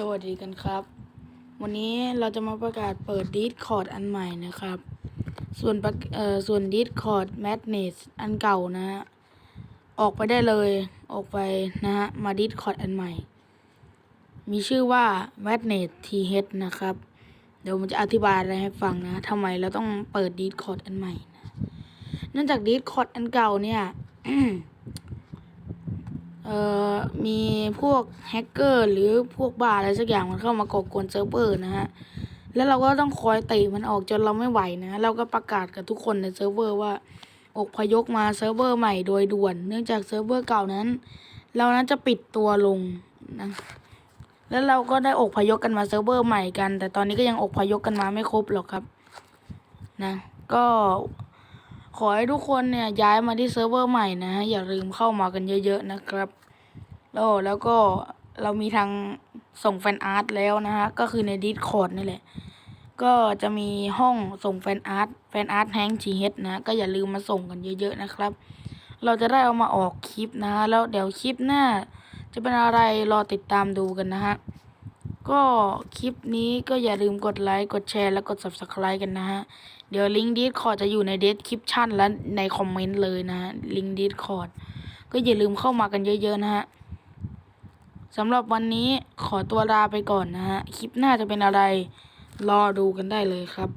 สวัสดีกันครับ วันนี้เราจะมาประกาศเปิด Discord อันใหม่นะครับ ส่วนประเอ่อส่วน Discord Madness อันเก่านะฮะ ออกไปได้เลยออกไปนะฮะ มา Discord อันใหม่ มีชื่อว่า Madness TH นะครับ เดี๋ยวผมจะอธิบายอะไรให้ฟังนะทำไมเราต้องเปิด Discord อันใหม่นะเนื่องจาก Discord อันเก่าเนี่ยเอ่อ มีพวกแฮกเกอร์หรือพวกบ้าอะไรสักอย่างมันเข้ามาก่อกวนเซิร์ฟเวอร์นะฮะ แล้วเราก็ต้องคอยเตะมันออกจนเราไม่ไหวนะ เราก็ประกาศกับทุกคนในเซิร์ฟเวอร์ว่าอกพยพมาเซิร์ฟเวอร์ใหม่โดยด่วน เนื่องจากเซิร์ฟเวอร์เก่านั้น เรานั้นจะปิดตัวลงนะแล้วเราก็ได้อกพยพกันมาเซิร์ฟเวอร์ใหม่กัน แต่ตอนนี้ก็ยังอกพยพกันมาไม่ครบหรอกครับนะก็ขอให้ทุกคนเนี่ยย้ายมาที่เซิร์ฟเวอร์ใหม่นะฮะอย่าลืมเข้ามากันเยอะๆนะครับ แล้วแล้วก็เรามีทางส่งแฟนอาร์ตแล้วนะฮะ ก็คือใน Discord นี่แหละ ก็จะมีห้องส่งแฟนอาร์ตแฟนอาร์ตแฮงจีเฮดนะ ก็อย่าลืมมาส่งกันเยอะ ๆ นะครับ เราจะได้เอามาออกคลิปนะ แล้วเดี๋ยวคลิปหน้า จะเป็นอะไรรอติดตามดูกันนะฮะ ก็คลิปนี้ก็อย่าลืมกดไลค์ กดแชร์ และกด subscribe กันนะฮะ เดี๋ยวลิงก์ดีคอร์ดจะอยู่ในเดสคริปชั่นและในคอมเมนต์เลยนะลิงก์ดีคอร์ดก็อย่าลืมเข้ามากันเยอะ ๆ นะฮะ สำหรับวันนี้ขอตัวลาไปก่อนนะฮะ คลิปหน้าจะเป็นอะไร รอดูกันได้เลยครับ